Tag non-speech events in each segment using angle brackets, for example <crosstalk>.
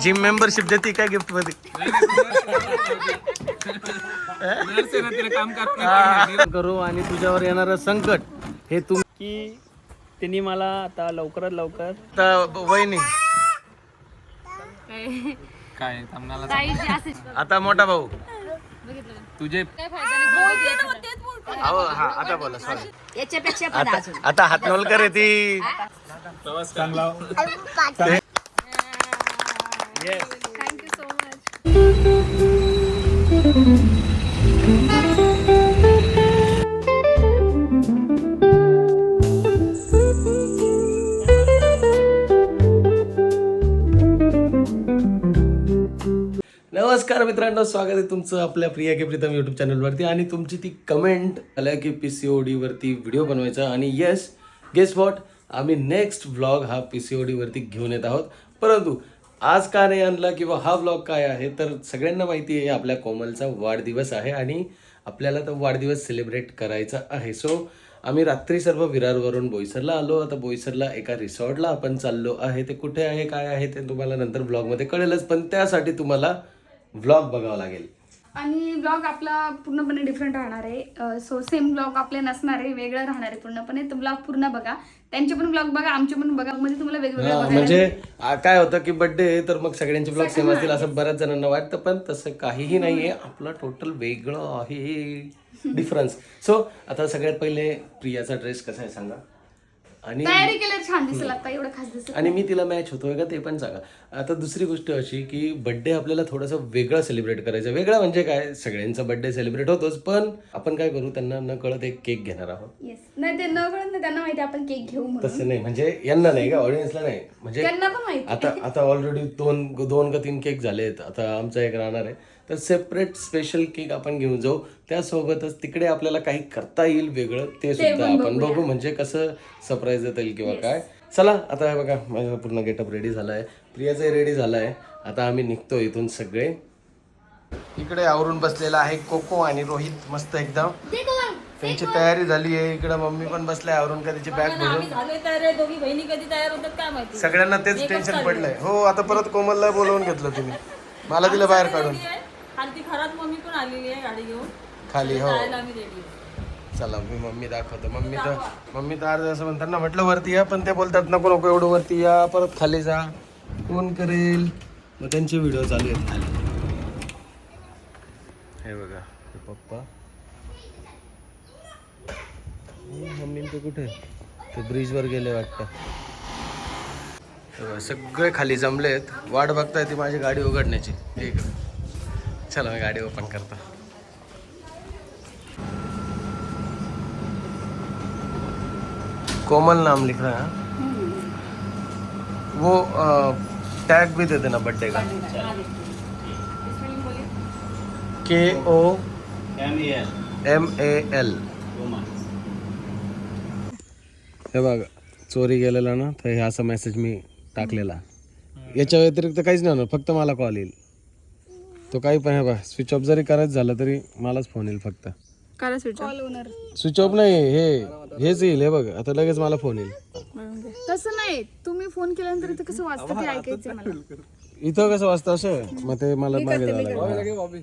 Gym membership देते काय गिफ्टमध्ये? करू आणि तुझ्यावर येणारं संकट हे तुम की त्यांनी मला आता लवकरात लवकर वहिनी. काय थांबणाला आता मोठा भाऊ. तुझे अहो हा आता बोला सॉरी आता हातनोलकर आहे ती थँक्यू सो मच नमस्कार मित्रांनो स्वागत आहे तुमचं आपल्या प्रिया के प्रीतम यूट्यूब चॅनलवरती आणि तुमची ती कमेंट आल्या की पी सी ओ डीवरती व्हिडिओ बनवायचा आणि येस गेस वॉट आम्ही नेक्स्ट व्लॉग हा पी सी ओ डीवरती घेऊन येत आहोत. परंतु आज का नाही आणला किंवा हा व्लॉग काय आहे तर सगळ्यांना माहिती आहे आपल्या कोमलचा वाढदिवस आहे आणि आपल्याला तो वाढदिवस सेलिब्रेट करायचा आहे. सो आम्ही रात्री सर्व विरारवरून बोईसरला आलो. आता बोईसरला एका रिसॉर्टला आपण चाललो आहे. ते कुठे आहे काय आहे ते तुम्हाला नंतर ब्लॉगमध्ये कळेलच. पण त्यासाठी तुम्हाला व्लॉग बघावा लागेल. आणि ब्लॉग आपला पूर्णपणे डिफरंट राहणार आहे. सो सेम ब्लॉग आपले नसणार आहे वेगळं राहणार आहे पूर्णपणे. तर ब्लॉग पूर्ण बघा. त्यांचे पण ब्लॉग बघा आमचे पण बघा. म्हणजे तुम्हाला वेगवेगळं हा, म्हणजे काय होतं की बर्थडे तर मग सगळ्यांचे ब्लॉग सेम असतील असं बऱ्याच जणांना वाटतं पण तसं काहीही नाहीये. आपलं टोटल वेगळं आहे. डिफरन्स सो आता सगळ्यात पहिले प्रियाचा ड्रेस कसा आहे सांगा. आणि तयारी केल्यावर छान दिसेल आता एवढं खास दिसेल आणि मी तिला मॅच होतोय का ते पण सांगा. आता दुसरी गोष्ट अशी की बर्थडे आपल्याला थोडंसं वेगळं सेलिब्रेट करायचं. वेगळं म्हणजे काय? सगळ्यांचा बर्थडे सेलिब्रेट होतोच पण आपण काय करू? त्यांना न कळत एक केक घेणार आहोत. येस नाही ते न कळत नाही त्यांना माहिती आपण केक घेऊ म्हणून. तसं नाही म्हणजे यांना नाही का? ऑडियन्सला नाही. म्हणजे त्यांना पण माहिती. आता आता ऑलरेडी दोन दोन का तीन केक झालेत. आता आमचा एक राहणार आहे. तर सेपरेट स्पेशल केक आपण घेऊन जाऊ. त्यासोबतच तिकडे आपल्याला काही करता येईल वेगळं ते सुद्धा आपण बघू. म्हणजे कसं सरप्राईज देता येईल किंवा काय. चला आता हे बघा माझा पूर्ण गेटअप रेडी झाला आहे प्रियाचाही रेडी झाला आहे आता आम्ही निघतो इथून सगळे. इकडे आवरून बसलेला आहे कोको आणि रोहित मस्त एकदम त्यांची तयारी झाली आहे. इकडे मम्मी पण बसलाय आवरून का बॅग भरून. सगळ्यांना तेच टेन्शन पडलंय. हो आता परत कोमलला बोलवून घेतलं तुम्ही. मला दिलं बाहेर काढून. खालती खरात मम्मी पण आलेली आहे गाडी घेऊन. खाली हो. जायला आम्ही रेडी चला मी मम्मी दाखवतो. मम्मी तर मम्मी तर अर्ध असं म्हणतात ना म्हटलं वरती या पण ते बोलतात नको नको एवढं वरती या परत खाली जा. कोण करेल? मग त्यांचे व्हिडिओ चालू आहेत. खाली हे बघा हे पप्पा. मम्मी ते कुठे? ते ब्रिजवर गेले वाटतं. सगळे खाली जमलेत. वाट बघताय ती माझी गाडी उघडण्याची. ठीक आहे. चला मैं गाडी ओपन करता कोमल नाम लिख रहा है। वो टैग भी दे देना बर्थडे का। के ओ एम ए एल हे बघा चोरी गेलेला ना तर हे असा मेसेज मी टाकलेला. याच्या व्यतिरिक्त काहीच नाही होणार फक्त मला कॉल येईल. तो काही पण हे बघ स्विच ऑफ जरी करायचं झालं तरी मलाच फोन येईल फक्त. करा स्विच कॉल होणार स्विच ऑफ नाही हे हेच येईल हे बघ आता लगेच मला फोन येईल. तसं नाही तुम्ही फोन केल्यानंतर ते कसं वाचतं ते ऐकायचं मला. इथं कसं वाजतं असं? मग ते मला मागे लागेल.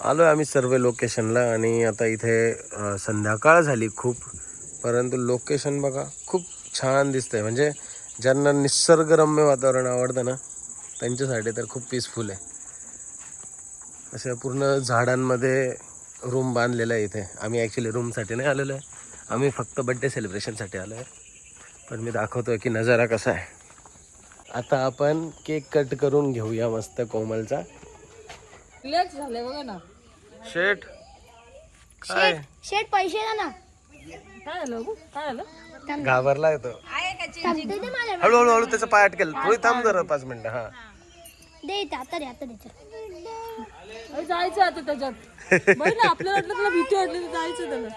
आलोय आम्ही सर्व लोकेशनला आणि आता इथे अं, संध्याकाळ झाली खूप परंतु लोकेशन बघा खूप छान दिसतंय. म्हणजे ज्यांना निसर्गरम्य वातावरण आवडतं ना त्यांच्यासाठी तर खूप पीसफुल आहे. अशा पूर्ण झाडांमध्ये रूम बांधलेला आहे इथे. आम्ही ॲक्च्युली रूमसाठी नाही आलेलो आहे. आम्ही फक्त बड्डे सेलिब्रेशनसाठी आलो आहे. पण मी दाखवतोय की नजारा कसा आहे. आता आपण केक कट करून घेऊया मस्त कोमलचा. रिलॅक्स झाले बघा ना. शेट काय शेट पैसे द्या ना. काय झालं बघू? काय झालं? घाबरला येतो हळूहळू हळू त्याचा पाय अटकेल. थोडी थांब जरा पाच मिनिटं हा. दे इथे, आता दे आता दे चल. अरे जायचं आता त्याच्यात. बरं ना आपल्याला वाटलं तुला भीती वाटली तर जायचं त्याला.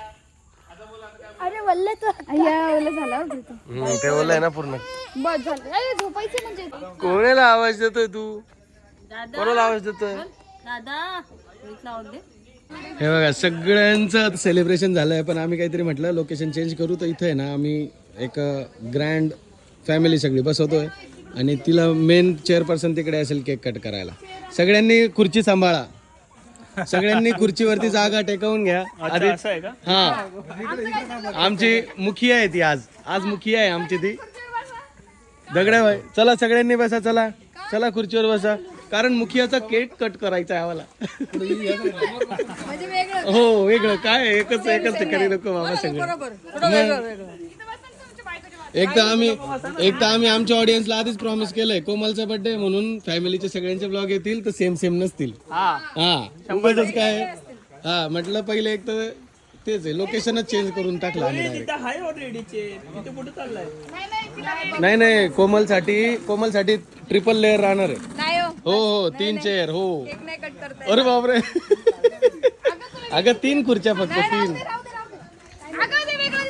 अरे वल्ल तू अय्या ओलं झालं होतं इथं. हम्म, ते बोललंय ना पूर्ण. बस झालं. अरे झोपायचं म्हणजे. कोणाला आवाज देतोय तू? कोणाला आवाज देतोय? दादा दे. हे बघा सगळ्यांचं सेलिब्रेशन झालंय पण आम्ही काहीतरी म्हटलं लोकेशन चेंज करू तर इथे आहे ना आम्ही एक ग्रँड फॅमिली सगळी बसवतोय. आणि तिला मेन चेअरपर्सन तिकडे असेल केक कट करायला. सगळ्यांनी खुर्ची सांभाळा. सगळ्यांनी खुर्चीवरती जागा टेकवून घ्या. आधी असं आहे का? हा. आमची मुखिया आहे ती आज. आज मुखिया आहे आमची ती. दगड्या भाई चला सगळ्यांनी बसा चला. चला खुर्चीवर बसा. कारण मुखियाचा केक कट करायचा आहे आम्हाला. हो वेगळं. काय आहे? एकच एकच करी नको बाबा सगळं. एक तर आम्ही एक तर आम्ही आमच्या ऑडियन्सला आधीच प्रॉमिस केलंय कोमलचा बर्थडे म्हणून फॅमिलीचे सगळ्यांचे ब्लॉग येतील तर सेम सेम नसतील. हा. हा. उगाचच काय? हा म्हटलं पहिले एक तर तेच आहे लोकेशनच चेंज करून टाकलं आम्ही direct. नाही नाही कोमलसाठी कोमलसाठी ट्रिपल लेअर राहणार आहे. नाही हो. हो हो तीन चेअर हो. केक नाही कट करता अरे बापरे. <laughs> अगं तीन खुर्च्या फक्त तीन.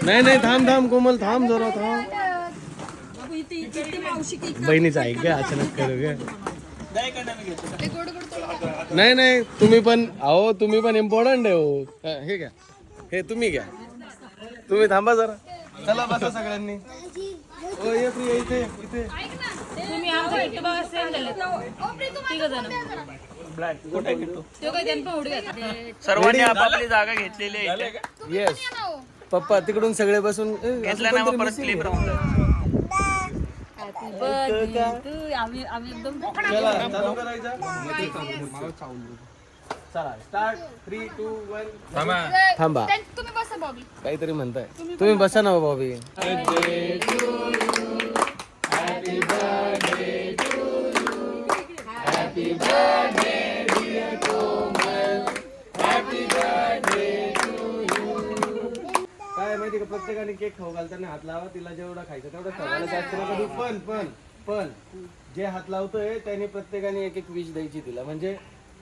नाही नाही थांब थांब कोमल थांब जरा थांब. बहिणीचं ऐक ग अचानक करू ग. नाही नाही तुम्ही पण अहो तुम्ही पण इम्पॉर्टंट आहे हो. हा, हे घ्या. हे तुम्ही घ्या. तुम्ही थांबा जरा. चला बसा सगळ्यांनी. ओ ये प्रिया इथे इथे. तुम्ही आमच्या इथे बघा सेम झाले. तिघ जण. ब्लॅक कुठे घेतो तो? काय त्यांनी पण उडी घातली सर्वांनी आपापली जागा घेतलेली आहे. येस पप्पा तिकडून सगळे बसून ए, अजून ना कोणतरी मग परत missing क्लिप आहे. तू आम्ही आम्ही एकदम चला चालू करायचा? चला स्टार्ट थ्री टू वन थांबा. त्यां- तुम्ही बसा बॉबी काहीतरी म्हणताय. तुम्ही बसा. ना बॉबी प्रत्येकाने केक खाऊ घालताना हात लावा तिला जेवढा खायचं तेवढं खाऊ जास्त नका देऊ. पण पण पण. जे हात लावतोय त्याने प्रत्येकाने एक एक विश द्यायची तिला. म्हणजे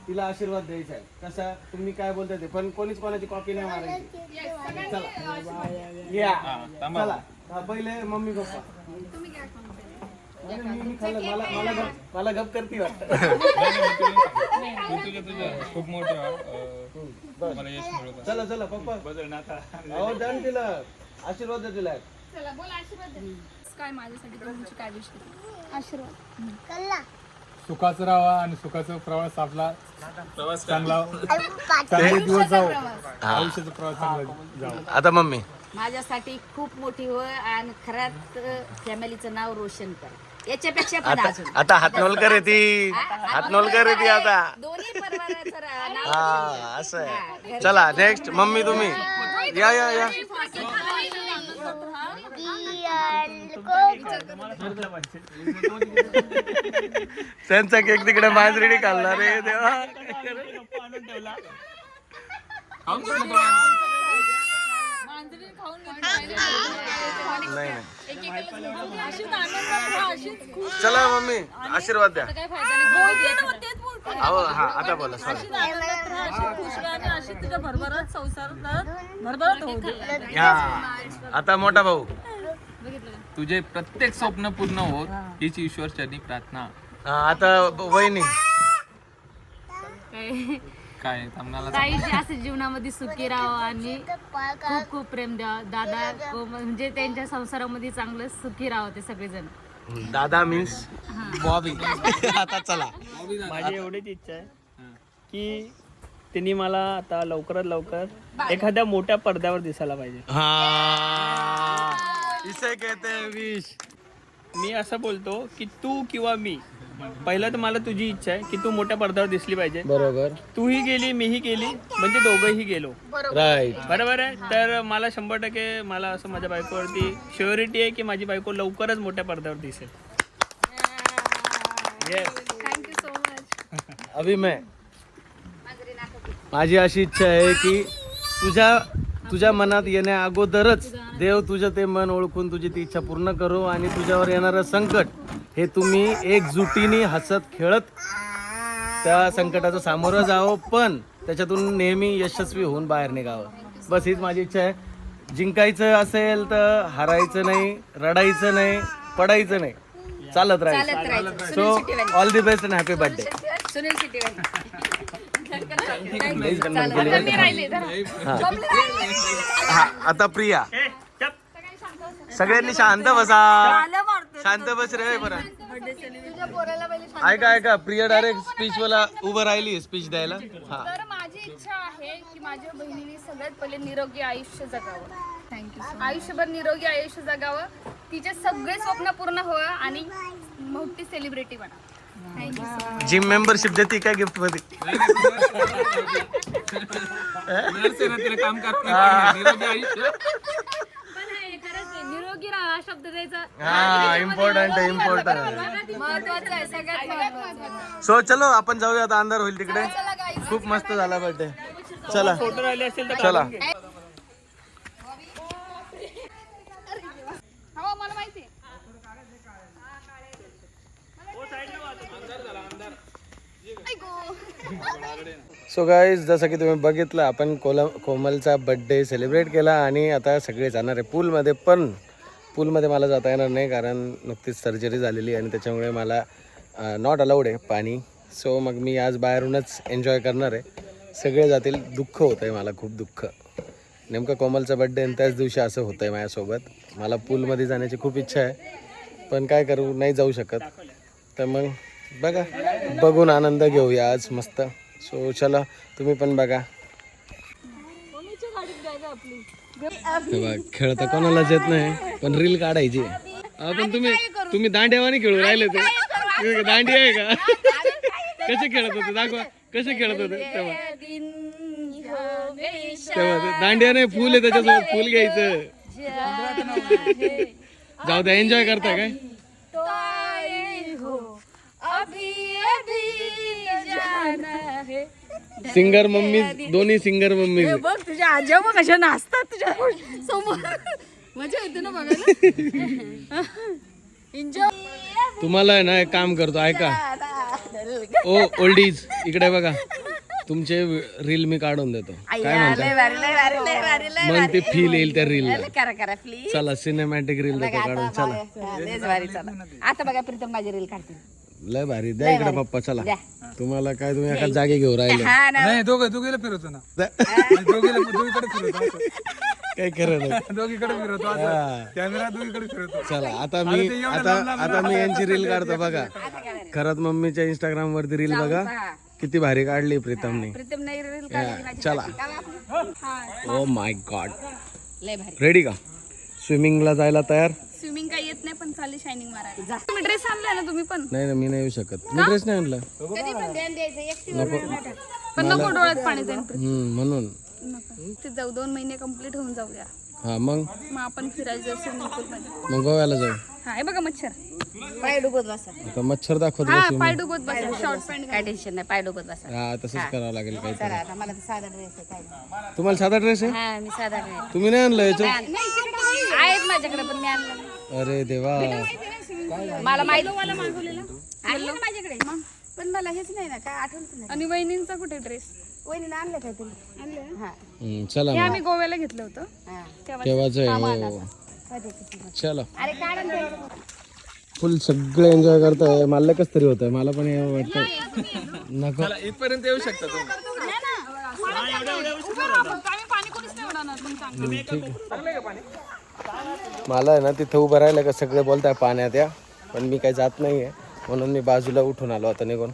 तिला आशीर्वाद द्यायचा आहे. कसा? तुम्ही काय बोलताय ते? पण कोणीच कोणाची कॉपी नाही मारायची. चला. या चला. हा, पहिले मम्मी पप्पा अरे, मी- मी खाल्लं. मला मला गप मला गप करती वाटतं. <laughs> खूप मला यश चला चला पप्पा. अहो द्या तिला. आशीर्वाद द्या तिला चला बोला आशीर्वाद द्या. काय माझ्यासाठी तुमची काय विश केली आशीर्वाद कल्ला. सुखाचा राहा आणि सुखाचा प्रवास आपला प्रवास चांगला चांगले दिवस जाऊ. आयुष्याचा प्रवास चांगला जाऊ. आता मम्मी. माझ्यासाठी खूप मोठी होय आणि खऱ्यात फॅमिलीचं नाव रोशन कर. याच्यापेक्षा पण आता अजून. आता हातनोलकर आहे ती हातनोलकर आहे. ती आता. दोन्ही परिवाराचं रा- नाव हा असं आहे. चला नेक्स्ट मम्मी तुम्ही. या या या. त्यांचा केक तिकडे मांजरीने खाल्ला रे देवा चला मम्मी आशीर्वाद द्या अहो हा आता बोला आता मोठा भाऊ तुझे प्रत्येक स्वप्न पूर्ण होत हीच ईश्वर चरणी प्रार्थना. हा, आता ब- वहिनी. काय आम्हाला ताई जास्त जीवनामध्ये सुखी राहावं आणि खूप खूप प्रेम द्यावं दादा को- म्हणजे त्यांच्या संसारामध्ये चांगलं सुखी राहावं ते सगळेजण. दादा मीन्स बॉबी. आता चला. माझी एवढीच इच्छा आहे की त्यांनी मला आता लवकरात लवकर एखाद्या मोठ्या पडद्यावर दिसायला पाहिजे. हा. इसे कहते विश मी असं बोलतो की तू किंवा मी पहिलं तर मला तुझी इच्छा आहे की तू मोठ्या पडद्यावर दिसली पाहिजे. बरोबर. तूही गेली मीही गेली म्हणजे दोघंही गेलो. राईट बरोबर आहे? तर मला शंभर टक्के मला असं माझ्या बायकोवरती शुअरिटी आहे की माझी बायको लवकरच मोठ्या पडद्यावर दिसेल. थँक्यू सो मच अभि मैं माझी अशी इच्छा आहे की तुझ्या तुझ्या मनात येण्या अगोदरच देव तुझं ते मन ओळखून तुझी ती इच्छा पूर्ण करो आणि तुझ्यावर येणारं संकट हे तुम्ही एकजुटीने हसत खेळत त्या संकटाचं सामोरं जावं पण त्याच्यातून नेहमी यशस्वी होऊन बाहेर निघावं. बस हीच माझी इच्छा आहे. जिंकायचं असेल तर हारायचं नाही रडायचं नाही पडायचं नाही. चालत राहायचं. So all the best and happy birthday Sunil हा आता प्रिया. ए, चप. सगळ्यांनी शांत बसा. शांत बस रे बरं. ऐका ऐका प्रिया डायरेक्ट स्पीच वाला उभं राहिली स्पीच द्यायला. हा. तर माझी इच्छा आहे की माझ्या बहिणीने सगळ्यात पहिले निरोगी आयुष्य जगावं. थँक्यू आयुष्यभर निरोगी आयुष्य जगावं. तिचे सगळे स्वप्न पूर्ण व्हावं आणि मोठी सेलिब्रिटी बना जिम मेंबरशिप देते काय गिफ्टमध्ये? काम पण हे खरंच आहे, निरोगी राहा हा शब्द द्यायचा. हा इम्पॉर्टंट आहे इम्पॉर्टंट महत्वाचं आहे सगळ्यात महत्वाचं सो चलो आपण जाऊया आता अंधार होईल तिकडे. खूप मस्त झाला बर्थडे चला. फोटो राहिले असेल तर चला हो मला माहिती आहे. सो गाईज जसं की तुम्ही बघितलं आपण कोलम कोमलचा बड्डे सेलिब्रेट केला आणि आता सगळे जाणार आहे पूलमध्ये पण पूलमध्ये मला जाता येणार नाही कारण नुकतीच सर्जरी झालेली आणि त्याच्यामुळे मला नॉट अलाउड आहे पाणी. सो मग मी आज बाहेरूनच एन्जॉय करणार आहे. सगळे जातील दुःख होतं आहे मला खूप दुःख. नेमकं कोमलचा बड्डे आणि त्याच दिवशी असं होतं आहे माझ्यासोबत. मला पूलमध्ये जाण्याची खूप इच्छा आहे पण काय करू नाही जाऊ शकत. तर मग बघा बघून आनंद घेऊया आज मस्त. सो चला तुम्ही पण बघा. हे खेळता कोणालाच येत नाही पण रील काढायची आपण तुम्ही तुम्ही दांड्यावानी खेळू राहिले ते. दांडी आहे का? कसे खेळत होते? दाखवा. कसे खेळत होते? तेव्हा. तेव्हा ते दांडिया नाही फुल आहे त्याच्यासोबत फुल घ्यायचं. जाऊ द्या एन्जॉय करता काय? सिंगर मम्मी दोन्ही सिंगर मम्मी बघ तुझ्या आज्या मग कशा नाचतात तुझ्या समोर. मजा येते ना बघायला? एन्जॉय तुम्हाला आहे ना एक काम करतो ऐका. ओ ओल्डीज इकडे बघा. तुमचे रील मी काढून देतो. काय म्हणता मग ते फील येईल त्या रील करा करा प्लीज चला सिनेमॅटिक रील देतो काढून. चला. आता बघा प्रीतम माझी रील काढते लय भारी. द्या इकडे पप्पा चला. तुम्हाला काय तुम्ही एका जागी घेऊ राहिले. हा ना. नाही दोघं दोघीला फिरवतो ना. दोघीला दोघीकडे फिरवतो काय खरं नाही. <laughs> दोघीकडे फिरवतो. कॅमेरा दोघीकडे फिरवतो. चला आता मी आता आता मी यांची रील काढतो बघा. खरंच मम्मीच्या इंस्टाग्राम वरती रील बघा. किती भारी काढली प्रीतमने. प्रीतम नाही रील या, चला. ओ माय गॉड लय भारी. रेडी का? स्विमिंगला जायला तयार? स्विमिंग काही येत नाही पण चालली शायनिंग मारायला. तुम्ही ड्रेस आणलाय ना तुम्ही पण? नाही ना मी नाही येऊ शकत. मी ड्रेस नाही आणला. कधी पण ध्यान द्यायचं एकटी नको. पण नको डोळ्यात पाणी जाईल हम्म, म्हणून. नको. ते जाऊ दोन महिने कंप्लीट होऊन जाऊया. हा मग? मग आपण फिरायचं स्विमिंग मग गोव्याला जाऊ. हा हे बघा मच्छर. पाय डुबत बसा. आता मच्छर दाखवत हा बसू पाय डुबत बसा. शॉर्ट पॅन्ट काय टेन्शन नाही पाय डुबत बसा. हा तसंच करावं लागेल चला आता मला तर साधा ड्रेस आहे काय? नाही. तुम्हाला साधा ड्रेस आहे? हा मी साधा ड्रेस तुम्ही नाही आणलं याचं? आहेत माझ्याकडे पण मी आणलं नाही. अरे देवा. मला माहीत मला मागवलेला. आहे ना माझ्याकडे? पण मला हेच नाही ना काय आठवणच नाही. आणि वहिनींचा कुठे ड्रेस? वहिनीनं आणलं काय तुम्ही आणले? हा. हम्म, चला हे मग. आम्ही गोव्याला घेतलं होतं. हा. आहे हो? चलो. अरे काढा ना ते. फुल सगळे एन्जॉय करताय. मला कस तरी होत मला पण हे वाटतं नको. इथपर्यंत येऊ शकता तुम्ही. आम्ही पाणी कोणीच नाही उडवणार. पण चांगलं मला आहे ना तिथं उभं राहिलं का सगळे बोलताय पाण्यात या. पण मी काही जात नाही आहे म्हणून मी बाजूला उठून आलो आता निघून.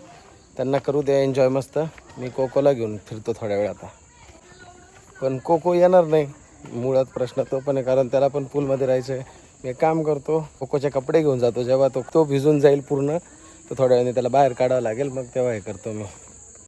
त्यांना करू द्या एन्जॉय मस्त. मी कोकोला घेऊन फिरतो थोड्या वेळ आता. पण कोको येणार नाही. मुळात प्रश्न तो पण आहे कारण त्याला पण पूलमध्ये राहायचं आहे मी एक काम करतो कोकोचे कपडे घेऊन जातो. जेव्हा तो तो भिजून जाईल पूर्ण तर थोड्या वेळाने त्याला बाहेर काढावं लागेल. मग तेव्हा हे करतो मी.